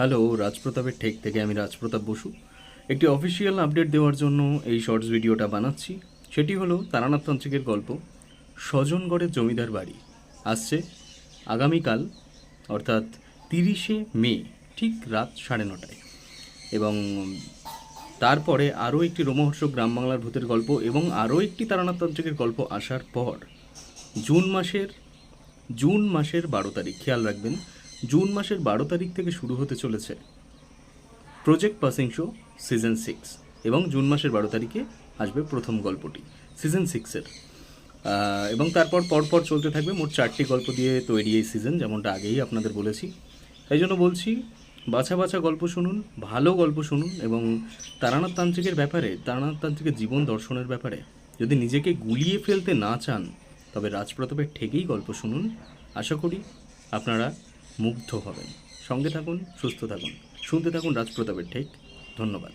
Hello, রাজপ্রতাপের ঠেক থেকে আমি রাজপ্রতাপ বসু। একটি অফিসিয়াল আপডেট দেওয়ার জন্য এই শর্টস ভিডিওটা বানাচ্ছি। সেটি হলো তারানাথ তান্ত্রিকের গল্প স্বজনগড়ের জমিদার বাড়ি। আসছে আগামীকাল, অর্থাৎ তিরিশে মে, ঠিক রাত সাড়ে নটায়। এবং তারপরে আরও একটি রোমহর্ষ গ্রাম বাংলার ভূতের গল্প এবং আরও একটি তারানাথ তান্ত্রিকের গল্প আসার পর, জুন মাসের জুন মাসের বারো তারিখ, খেয়াল রাখবেন জুন মাসের বারো তারিখ থেকে শুরু হতে চলেছে project passing show season six এবং জুন মাসের বারো তারিখে আসবে প্রথম গল্পটি সিজন সিক্সের এবং তারপর পরপর চলতে থাকবে মোট চারটি গল্প দিয়ে তৈরি এই সিজন যেমনটা আগেই আপনাদের বলেছি। তাই জন্য বলছি, বাছা বাছা গল্প শুনুন, ভালো গল্প শুনুন এবং তারানাথ তান্ত্রিকের ব্যাপারে তারানাথ তান্ত্রিকের জীবন দর্শনের ব্যাপারে যদি নিজেকে গুলিয়ে ফেলতে না চান, তবে রাজপ্রতাপের ঠেকেই গল্প শুনুন। আশা করি আপনারা মুগ্ধ হবেন। সঙ্গে থাকুন সুস্থ থাকুন। শুনতে থাকুন রাজপ্রতাপের ঠিক। ধন্যবাদ।